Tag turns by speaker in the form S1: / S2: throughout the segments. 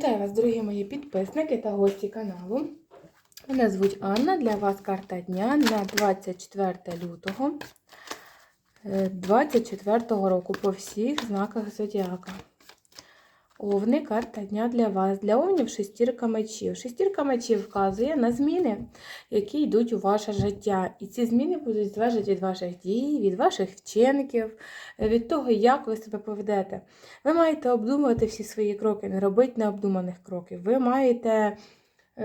S1: Вітаю вас, дорогі мої підписники та гості каналу. Мене звуть Анна. Для вас карта дня на 24 лютого е, 24 року по всіх знаках Зодіака. Овни карта дня для вас. Для овнів шестірка мечів. Шестірка мечів вказує на зміни, які йдуть у ваше життя. І ці зміни будуть залежати від ваших дій, від ваших вчинків, від того, як ви себе поведете. Ви маєте обдумувати всі свої кроки, не робити необдуманих кроків. Ви маєте,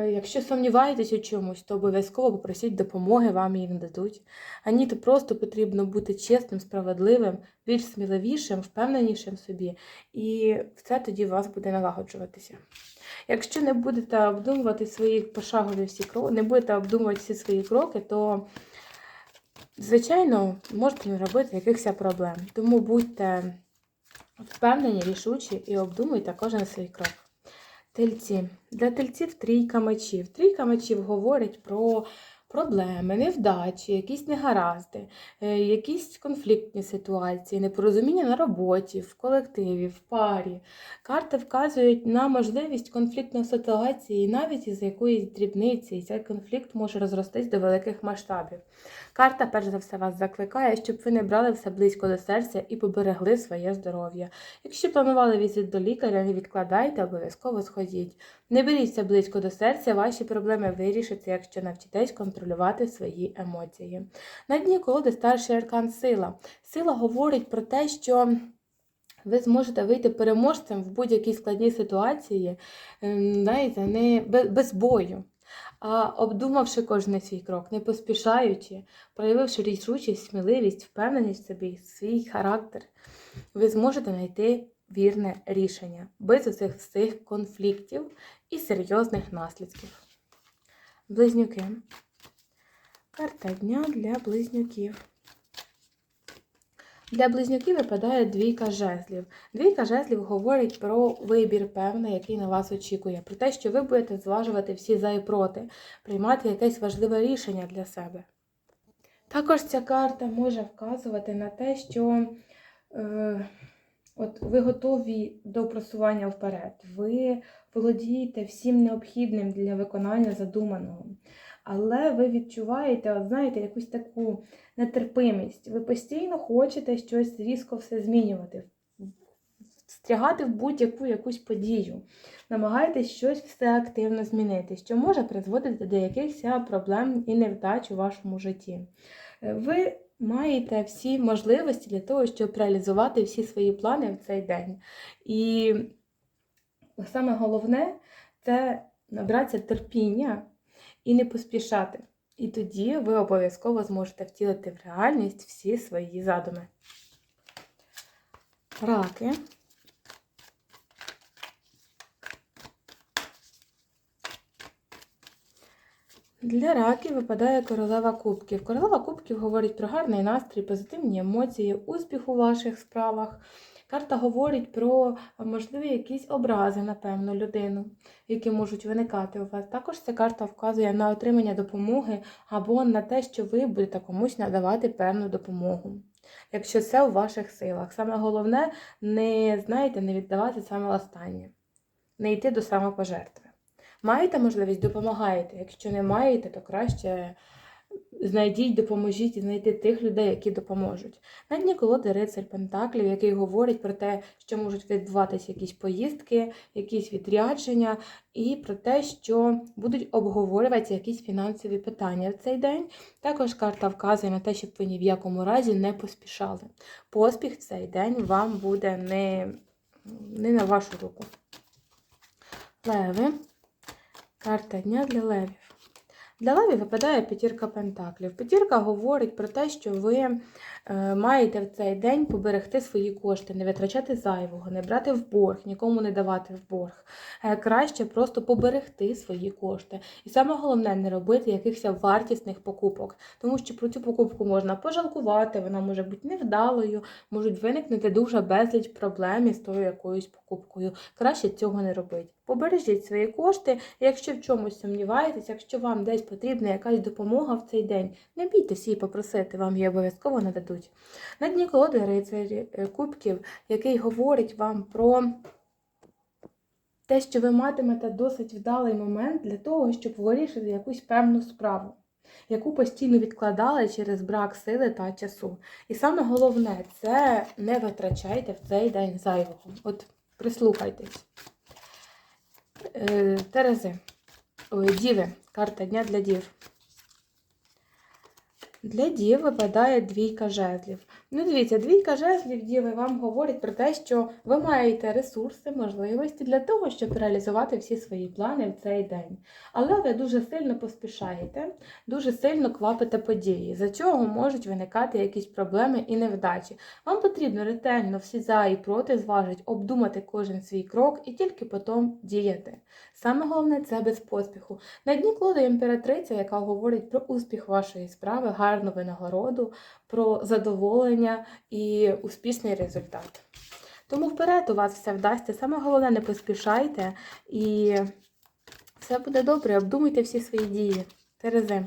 S1: якщо сумніваєтесь у чомусь, то обов'язково попросіть допомоги, вам її нададуть. А то просто потрібно бути чесним, справедливим, більш сміливішим, впевненішим собі. І все тоді у вас буде налагоджуватися. Якщо не будете обдумувати свої пошагові всі кроки, не будете обдумувати всі свої кроки, то, звичайно, можете не робити якихось проблем. Тому будьте впевнені, рішучі і обдумуйте кожен свій крок. Тельці. Для тельців трійка мечів. Трійка мечів говорить про проблеми, невдачі, якісь негаразди, е, якісь конфліктні ситуації, непорозуміння на роботі, в колективі, в парі. Карти вказують на можливість конфліктної ситуації навіть із якоїсь дрібниці, і цей конфлікт може розростись до великих масштабів. Карта, перш за все, вас закликає, щоб ви не брали все близько до серця і поберегли своє здоров'я. Якщо планували візит до лікаря, не відкладайте, обов'язково сходіть. Не беріться близько до серця, ваші проблеми вирішаться, якщо навчитесь контролювати свої емоції. На дні колоди старший аркан сила. Сила говорить про те, що ви зможете вийти переможцем в будь-якій складній ситуації, ем, знаєте, не без, бою. А обдумавши кожен свій крок, не поспішаючи, проявивши рішучість, сміливість, впевненість в собі, свій характер, ви зможете знайти вірне рішення без усіх цих конфліктів і серйозних наслідків. Близнюки. Карта дня для близнюків. Для близнюків випадає двійка жезлів. Двійка жезлів говорить про вибір певний, який на вас очікує, про те, що ви будете зважувати всі за і проти, приймати якесь важливе рішення для себе. Також ця карта може вказувати на те, що е, от ви готові до просування вперед, ви володієте всім необхідним для виконання задуманого. Але ви відчуваєте, от знаєте, якусь таку нетерпимість. Ви постійно хочете щось різко все змінювати, встрягати в будь-яку якусь подію. Намагайтесь щось все активно змінити, що може призводити до якихось проблем і невдач у вашому житті. Е, Ви маєте всі можливості для того, щоб реалізувати всі свої плани в цей день. І саме головне це набратися терпіння і не поспішати. І тоді ви обов'язково зможете втілити в реальність всі свої задуми. Раки. Для раків випадає королева кубків. Королева кубків говорить про гарний настрій, позитивні емоції, успіх у ваших справах. Карта говорить про можливі якісь образи на певну людину, які можуть виникати у вас. Також ця карта вказує на отримання допомоги або на те, що ви будете комусь надавати певну допомогу. Якщо це у ваших силах. Саме головне, не знаєте, не віддавати саме останнє, не йти до самопожертви. Маєте можливість, допомагаєте. Якщо не маєте, то краще знайдіть, допоможіть і знайти тих людей, які допоможуть. На дні колоди рицарь Пентаклів, який говорить про те, що можуть відбуватися якісь поїздки, якісь відрядження, і про те, що будуть обговорюватися якісь фінансові питання в цей день. Також карта вказує на те, щоб ви ні в якому разі не поспішали. Поспіх в цей день вам буде не, не на вашу руку. Леви. Карта дня для левів. Для лаві випадає п'ятірка пентаклів. П'ятірка говорить про те, що ви маєте в цей день поберегти свої кошти, не витрачати зайвого, не брати в борг, нікому не давати в борг. Е, краще просто поберегти свої кошти. І саме головне не робити якихось вартісних покупок, тому що про цю покупку можна пожалкувати, вона може бути невдалою, можуть виникнути дуже безліч проблем із тою якоюсь покупкою. Краще цього не робити. Побережіть свої кошти, якщо в чомусь сумніваєтесь, якщо вам десь потрібна якась допомога в цей день, не бійтеся її попросити, вам її обов'язково нададуть. На дні колоди рицарі е, кубків, який говорить вам про те, що ви матимете досить вдалий момент для того, щоб вирішити якусь певну справу, яку постійно відкладали через брак сили та часу. І саме головне, це не витрачайте в цей день зайвого. От прислухайтесь. Е, Терези. Діви. Карта дня для дів. Для дів випадає двійка жезлів. Ну, дивіться, двійка жезлів діви вам говорить про те, що ви маєте ресурси, можливості для того, щоб реалізувати всі свої плани в цей день. Але ви дуже сильно поспішаєте, дуже сильно квапите події, за чого можуть виникати якісь проблеми і невдачі. Вам потрібно ретельно всі за і проти зважити, обдумати кожен свій крок і тільки потім діяти. Саме головне це без поспіху. На дні колоди імператриця, яка говорить про успіх вашої справи, гарну винагороду, про задоволення і успішний результат. Тому вперед у вас все вдасться. Саме головне, не поспішайте і все буде добре. Обдумуйте всі свої дії. Терези.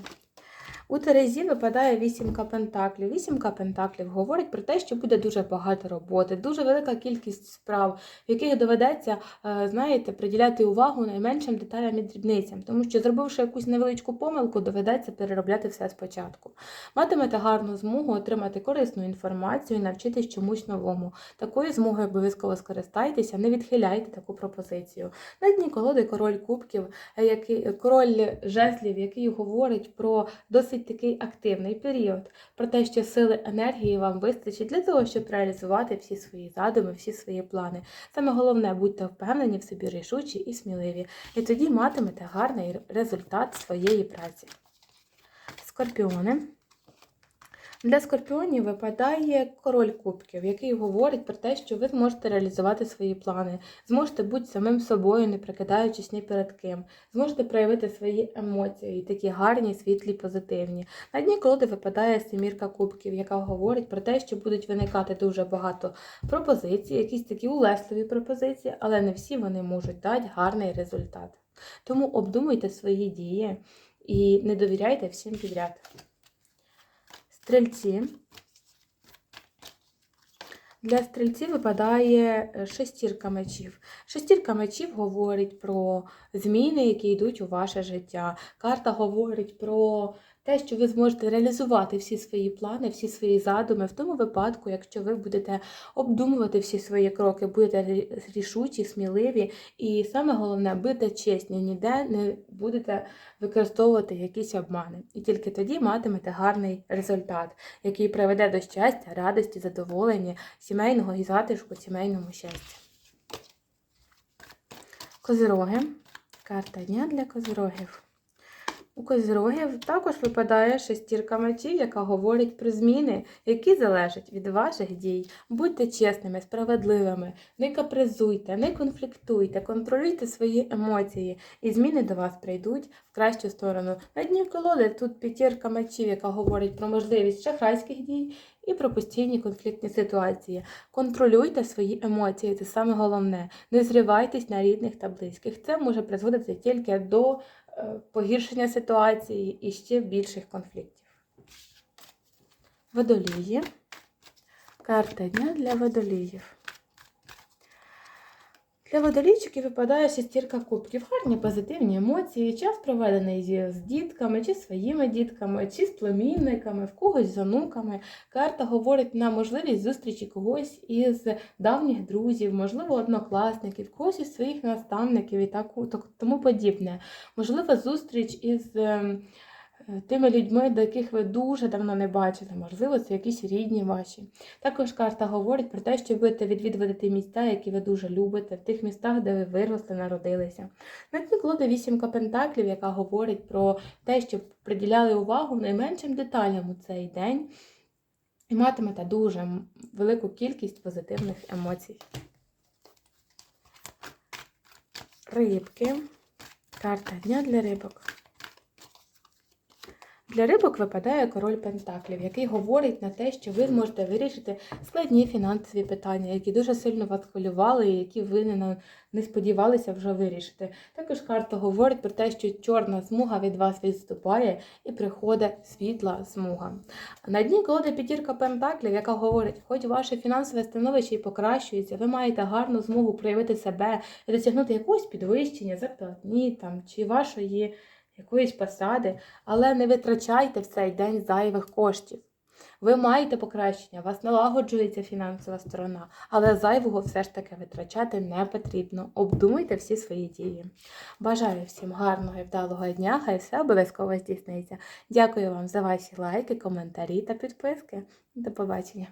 S1: У Терезі випадає вісімка пентаклів. Вісімка пентаклів говорить про те, що буде дуже багато роботи, дуже велика кількість справ, в яких доведеться, е, знаєте, приділяти увагу найменшим деталям і дрібницям, тому що, зробивши якусь невеличку помилку, доведеться переробляти все спочатку. Матимете гарну змогу отримати корисну інформацію і навчитись чомусь новому. Такою змогою обов'язково скористайтеся, не відхиляйте таку пропозицію. На дні колоди король кубків, е, який король жезлів, який говорить про досить такий активний період, про те, що сили енергії вам вистачить для того, щоб реалізувати всі свої задуми, всі свої плани. Саме головне, будьте впевнені в собі рішучі і сміливі, і тоді матимете гарний результат своєї праці. Скорпіони. Для скорпіонів випадає король кубків, який говорить про те, що ви зможете реалізувати свої плани, зможете бути самим собою, не прикидаючись ні перед ким, зможете проявити свої емоції, такі гарні, світлі, позитивні. На дні колоди випадає семірка кубків, яка говорить про те, що будуть виникати дуже багато пропозицій, якісь такі улесливі пропозиції, але не всі вони можуть дати гарний результат. Тому обдумуйте свої дії і не довіряйте всім підряд. Стрільці. Для стрільців випадає е, шестірка мечів. Шестірка мечів говорить про зміни, які йдуть у ваше життя. Карта говорить про те, що ви зможете реалізувати всі свої плани, всі свої задуми в тому випадку, якщо ви будете обдумувати всі свої кроки, будете рішучі, сміливі, і саме головне, будете чесні, ніде не будете використовувати якісь обмани. І тільки тоді матимете гарний результат, який приведе до щастя, радості, задоволення, сімейного і затишку, сімейному щастя. Козироги. Карта дня для козирогів. У козирогів також випадає шестірка мечів, яка говорить про зміни, які залежать від ваших дій. Будьте чесними, справедливими, не капризуйте, не конфліктуйте, контролюйте свої емоції, і зміни до вас прийдуть в кращу сторону. На дні колоди тут п'ятірка мечів, яка говорить про можливість шахрайських дій і про постійні конфліктні ситуації. Контролюйте свої емоції, це саме головне. Не зривайтесь на рідних та близьких. Це може призводити тільки до погіршення ситуації і ще більших конфліктів. Водолії. Карта дня для водоліїв. Для водолійчиків випадає шестірка кубків. Гарні позитивні емоції, час проведений з дітками, чи своїми дітками, чи з племінниками, в когось з онуками. Карта говорить на можливість зустрічі когось із давніх друзів, можливо, однокласників, когось із своїх наставників і так, тому подібне. Можливо, зустріч із ем, тими людьми, до яких ви дуже давно не бачили, можливо, це якісь рідні ваші. Також карта говорить про те, що будете відвідувати ті місця, які ви дуже любите, в тих містах, де ви виросли, народилися. На дні колоди вісімка пентаклів, яка говорить про те, щоб приділяли увагу найменшим деталям у цей день і матимете дуже велику кількість позитивних емоцій. Рибки. Карта дня для рибок. Для рибок випадає король Пентаклів, який говорить на те, що ви зможете вирішити складні фінансові питання, які дуже сильно вас хвилювали, і які ви не, не сподівалися вже вирішити. Також карта говорить про те, що чорна смуга від вас відступає і приходить світла смуга. На дні колоди п'ятірка Пентаклів, яка говорить, хоч ваше фінансове становище і покращується, ви маєте гарну змогу проявити себе і досягнути якогось підвищення, зарплатні там чи вашої якоїсь посади, але не витрачайте в цей день зайвих коштів. Ви маєте покращення, вас налагоджується фінансова сторона, але зайвого все ж таки витрачати не потрібно. Обдумуйте всі свої дії. Бажаю всім гарного і вдалого дня, хай все обов'язково здійсниться. Дякую вам за ваші лайки, коментарі та підписки. До побачення!